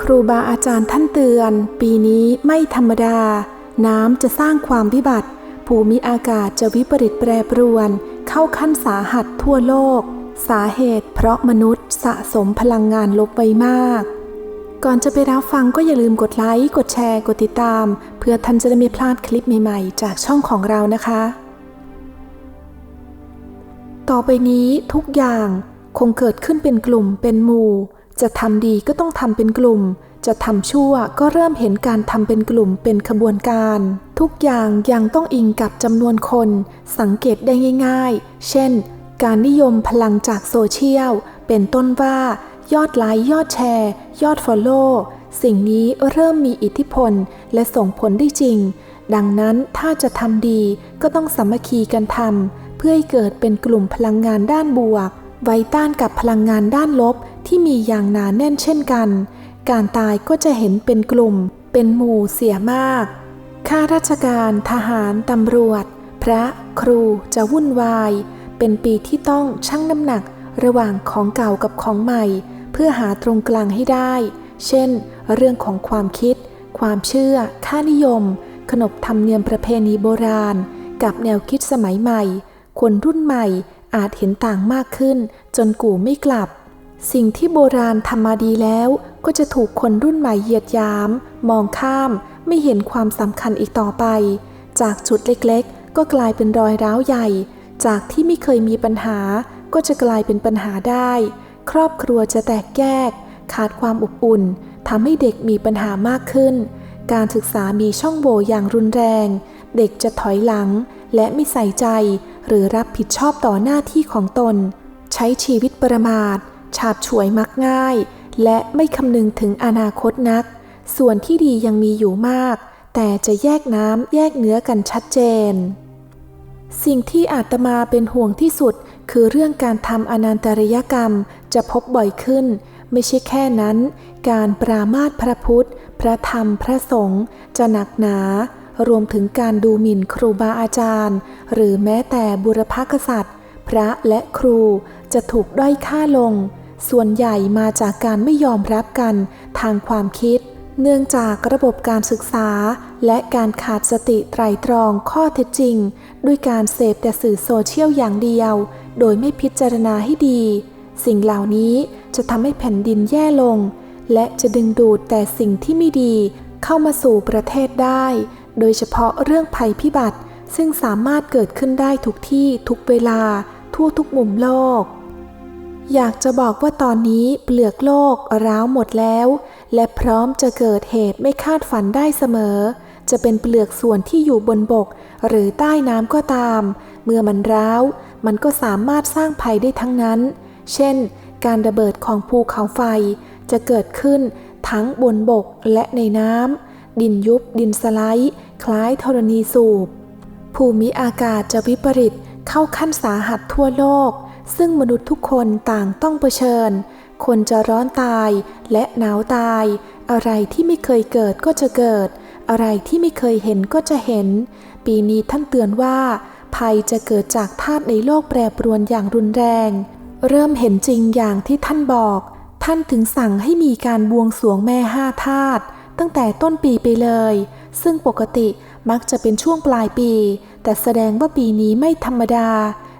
ครูบาอาจารย์ท่านเตือน ปีนี้ไม่ธรรมดา น้ำจะสร้างความวิบัติ ภูมิอากาศจะวิปริตแปรปรวน เข้าขั้นสาหัสทั่วโลก สาเหตุเพราะมนุษย์สะสมพลังงานลบไว้มาก ก่อนจะไปรับฟังก็อย่าลืมกดไลค์ กดแชร์ กดติดตาม เพื่อท่านจะได้ไม่พลาดคลิปใหม่ๆ จากช่องของเรานะคะ ต่อไปนี้ทุกอย่างคงเกิดขึ้นเป็นกลุ่มเป็นหมู่ จะทำดีก็ต้องทำเป็นกลุ่ม จะทำชั่วก็เริ่มเห็นการทำเป็นกลุ่มเป็นขบวนการ ทุกอย่างยังต้องอิงกับจำนวนคน สังเกตได้ง่าย ๆ เช่น การนิยมพลังจากโซเชียล เป็นต้นว่า ยอดไลค์ยอดแชร์ ยอดฟอลโล่สิ่งนี้เริ่มมีอิทธิพลและส่งผลได้จริง ดังนั้นถ้าจะทำดีก็ต้องสามัคคีกันทำเพื่อให้เกิดเป็นกลุ่มพลังงานด้านบวก ไว้ต้านกับพลังงานด้านลบที่มีอย่างหนาแน่นเช่นกัน การตายก็จะเห็นเป็นกลุ่ม เป็นหมู่เสียมาก ข้าราชการ ทหาร ตำรวจ พระ ครูจะวุ่นวาย เป็นปีที่ต้องชั่งน้ำหนักระหว่างของเก่ากับของใหม่ เพื่อหาตรงกลางให้ได้ เช่น เรื่องของความคิด ความเชื่อ ค่านิยม ขนบธรรมเนียมประเพณีโบราณ กับแนวคิดสมัยใหม่ คนรุ่นใหม่อาจเห็นต่างมากขึ้น จนกู่ไม่กลับ สิ่งที่โบราณทำมาดีแล้วก็จะถูกคนรุ่นใหม่เหยียดยาม มองข้าม ไม่เห็นความสำคัญอีกต่อไป จากจุดเล็กๆ ก็กลายเป็นรอยร้าวใหญ่ จากที่ไม่เคยมีปัญหา ก็จะกลายเป็นปัญหาได้ ครอบครัวจะแตกแยก ขาดความอบอุ่นทำให้เด็กมีปัญหามากขึ้น การศึกษามีช่องโหว่อย่างรุนแรง เด็กจะถอยหลัง และไม่ใส่ใจ หรือรับผิดชอบต่อหน้าที่ของตน ใช้ชีวิตประมาท ฉาบฉวยมักง่าย และไม่คำนึงถึงอนาคตนัก ส่วนที่ดียังมีอยู่มาก แต่จะแยกน้ำแยกเนื้อกันชัดเจน สิ่งที่อาตมาเป็นห่วงที่สุด คือเรื่องการทำอนันตริยกรรมจะพบบ่อยขึ้น ไม่ใช่แค่นั้น การปรามาสพระพุทธ พระธรรมพระสงฆ์จะหนักหนารวมถึงการดูหมิ่นครูบาอาจารย์ หรือแม้แต่บุรพกษัตริย์ พระและครูจะถูกด้อยค่าลง ส่วนใหญ่มาจากการไม่ยอมรับกันทางความคิด เนื่องจากระบบการศึกษา และการขาดสติไตรตรองข้อเท็จจริง ด้วยการเสพแต่สื่อโซเชียลอย่างเดียว โดยไม่พิจารณาให้ดี สิ่งเหล่านี้จะทำให้แผ่นดินแย่ลง และจะดึงดูดแต่สิ่งที่ไม่ดี เข้ามาสู่ประเทศได้ โดยเฉพาะเรื่องภัยพิบัติ ซึ่งสามารถเกิดขึ้นได้ทุกที่ทุกเวลา ทั่วทุกมุมโลก อยากจะบอกว่าตอนนี้เปลือกโลกร้าวหมดแล้ว และพร้อมจะเกิดเหตุไม่คาดฝันได้เสมอ จะเป็นเปลือกส่วนที่อยู่บนบก หรือใต้น้ำก็ตาม เมื่อมันร้าว มันก็สามารถสร้างภัยได้ทั้งนั้น เช่น การระเบิดของภูเขาไฟ จะเกิดขึ้นทั้งบนบกและในน้ำดินยุบดินสไลด์คล้ายธรณีสูบ ภูมิอากาศจะวิปริตเข้าขั้นสาหัสทั่วโลก ซึ่งมนุษย์ทุกคนต่างต้องเผชิญ คนจะร้อนตายและหนาวตาย อะไรที่ไม่เคยเกิดก็จะเกิด อะไรที่ไม่เคยเห็นก็จะเห็น ปีนี้ท่านเตือนว่า ภัยจะเกิดจากธาตุในโลกแปรปรวนอย่างรุนแรง เริ่มเห็นจริงอย่างที่ท่านบอก ท่านถึงสั่งให้มีการบวงสรวงแม่ห้าธาตุตั้งแต่ต้นปีไปเลย ซึ่งปกติมักจะเป็นช่วงปลายปี แต่แสดงว่าปีนี้ไม่ธรรมดา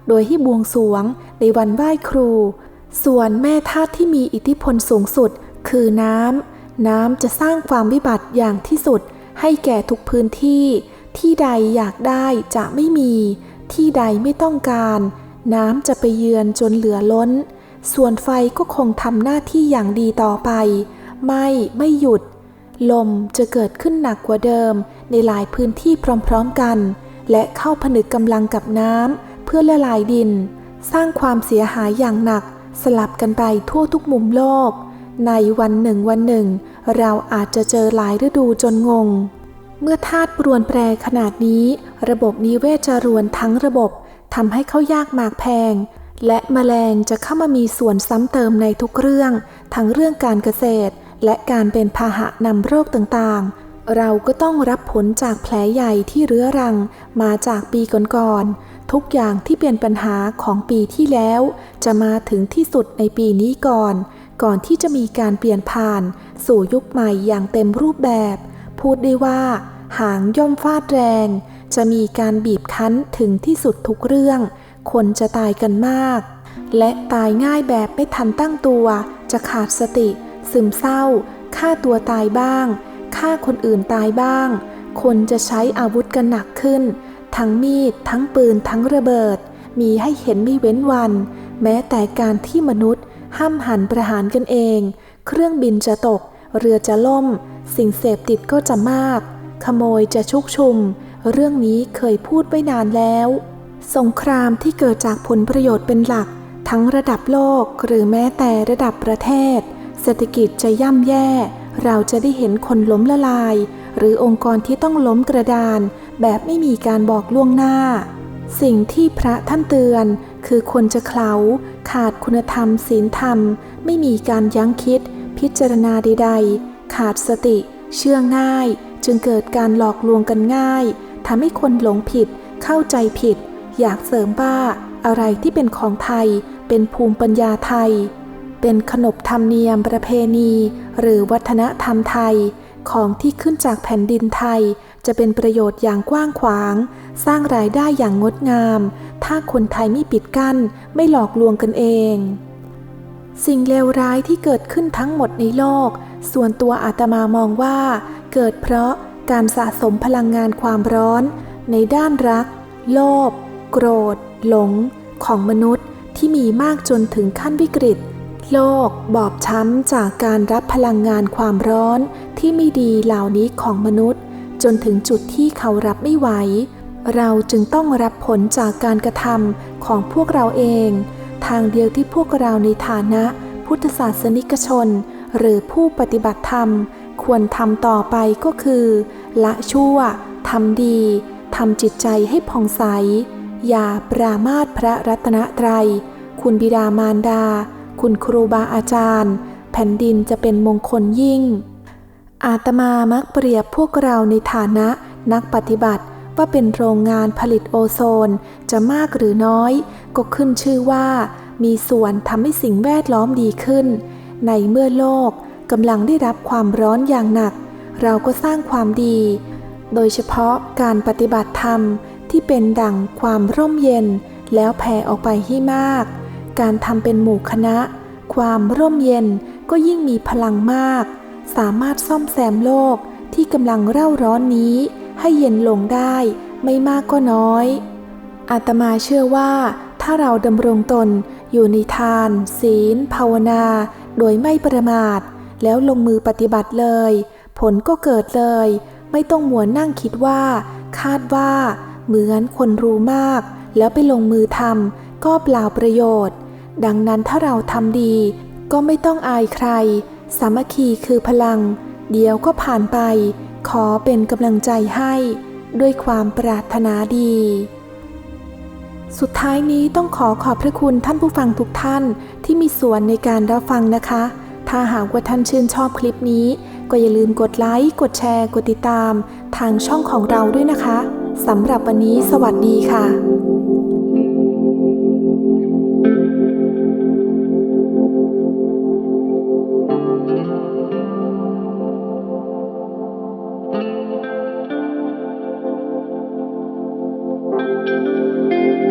โดยให้บวงสรวงในวันไหว้ครู ส่วนแม่ธาตุที่มีอิทธิพลสูงสุด คือน้ำ น้ำจะสร้างความวิบัติอย่างที่สุด ให้แก่ทุกพื้นที่ ที่ใดอยากได้จะไม่มี ที่ใดไม่ต้องการ น้ำจะไปเยือนจนเหลือล้น ส่วนไฟก็คงทำหน้าที่อย่างดีต่อไป ไม่ไม่หยุด ลมจะเกิดขึ้นหนักกว่าเดิม ในหลายพื้นที่พร้อม ๆกัน และเข้าผนึกกำลังกับน้ำ เพื่อละลายดิน สร้างความเสียหายอย่างหนักสลับกันไปทั่วทุกมุมโลก ในวันหนึ่งวันหนึ่ง เราอาจจะเจอหลายฤดูจนงง เมื่อธาตุปรวนแปรขนาดนี้ ระบบนิเวศจะรวนทั้งระบบทำให้เข้ายากหมากแพง และแมลงจะเข้ามามีส่วนซ้ำเติมในทุกเรื่อง ทั้งเรื่องการเกษตร และการเป็นพาหะนำโรคต่างๆ เราก็ต้องรับผลจากแผลใหญ่ที่เรื้อรังมาจากปีก่อนๆ ทุกอย่างที่เป็นปัญหาของปีที่แล้ว จะมาถึงที่สุดในปีนี้ก่อน ก่อนที่จะมีการเปลี่ยนผ่าน สู่ยุคใหม่อย่างเต็มรูปแบบ พูดได้ว่า หางย่อมฟาดแรง จะมีการบีบคั้นถึงที่สุดทุกเรื่อง คนจะตายกันมาก และตายง่ายแบบไม่ทันตั้งตัว จะขาดสติ ซึมเศร้าฆ่าตัวตายบ้างฆ่าคนอื่นตายบ้าง คนจะใช้อาวุธกันหนักขึ้น ทั้งมีด ทั้งปืน ทั้งระเบิด มีให้เห็นไม่เว้นวัน แม้แต่การที่มนุษย์ ห้ามหันประหารกันเอง เครื่องบินจะตก เรือจะล่ม สิ่งเสพติดก็จะมาก ขโมยจะชุกชุม เรื่องนี้เคยพูดไว้นานแล้ว สงครามที่เกิดจากผลประโยชน์เป็นหลัก ทั้งระดับโลกหรือแม้แต่ระดับประเทศ เศรษฐกิจจะย่ำแย่ เราจะได้เห็นคนล้มละลาย หรือองค์กรที่ต้องล้มกระดาน แบบไม่มีการบอกล่วงหน้า สิ่งที่พระท่านเตือน คือคนจะเคลาขาดคุณธรรมศีลธรรม ไม่มีการยั้งคิด พิจารณาใดๆ ขาดสติ เชื่อง่าย จึงเกิดการหลอกลวงกันง่ายทำให้คนหลงผิด เข้าใจผิด อยากเสริมว่าอะไรที่เป็นของไทย เป็นภูมิปัญญาไทย เป็นขนบธรรมเนียมประเพณี หรือวัฒนธรรมไทย ของที่ขึ้นจากแผ่นดินไทย จะเป็นประโยชน์อย่างกว้างขวาง สร้างรายได้อย่างงดงาม ถ้าคนไทยไม่ปิดกั้น ไม่หลอกลวงกันเอง สิ่งเลวร้ายที่เกิดขึ้นทั้งหมดในโลก ส่วนตัวอาตมามองว่า เกิดเพราะการสะสมพลังงานความร้อน ในด้านรัก โลภโกรธ หลง ของมนุษย์ที่มีมากจนถึงขั้นวิกฤตโลกบอบช้ำจากการรับพลังงานความร้อน ที่ไม่ดีเหล่านี้ของมนุษย์ จนถึงจุดที่เขารับไม่ไหว เราจึงต้องรับผลจากการกระทำของพวกเราเอง ทางเดียวที่พวกเราในฐานะพุทธศาสนิกชน หรือผู้ปฏิบัติธรรม ควรทำต่อไปก็คือ ละชั่วทำดีทำจิตใจให้ผ่องใส อย่าปรามาสพระรัตนตรัย คุณบิดามารดา คุณครูบาอาจารย์ แผ่นดินจะเป็นมงคลยิ่ง อาตมามักเปรียบพวกเราในฐานะนักปฏิบัติว่าเป็นโรงงานผลิตโอโซน จะมากหรือน้อย ก็ขึ้นชื่อว่า มีส่วนทำให้สิ่งแวดล้อมดีขึ้น ในเมื่อโลกกำลังได้รับความร้อนอย่างหนัก เราก็สร้างความดี โดยเฉพาะการปฏิบัติธรรมที่เป็นดั่งความร่มเย็น แล้วแผ่ออกไปให้มาก การทำเป็นหมู่คณะ ความร่มเย็นก็ยิ่งมีพลังมาก สามารถซ่อมแซมโลกที่กำลังเร่าร้อนนี้ให้เย็นลงได้ไม่มากก็น้อย อาตมาเชื่อว่าถ้าเราดำรงตนอยู่ในทาน ศีล ภาวนา โดยไม่ประมาท แล้วลงมือปฏิบัติเลย ผลก็เกิดเลย ไม่ต้องมัวนั่งคิดว่า คาดว่า เหมือนคนรู้มาก แล้วไปลงมือทำก็เปล่าประโยชน์ ดังนั้นถ้าเราทำดี ก็ไม่ต้องอายใคร สามัคคีคือพลัง เดี๋ยวก็ผ่านไป ขอเป็นกำลังใจให้ ด้วยความปรารถนาดี สุดท้ายนี้ต้องขอขอบพระคุณท่านผู้ฟังทุกท่านที่มีส่วนในการรับฟังนะคะ ถ้าหากว่าท่านชื่นชอบคลิปนี้ ก็อย่าลืมกดไลค์ กดแชร์ กดติดตาม ทางช่องของเราด้วยนะคะสำหรับวันนี้สวัสดีค่ะ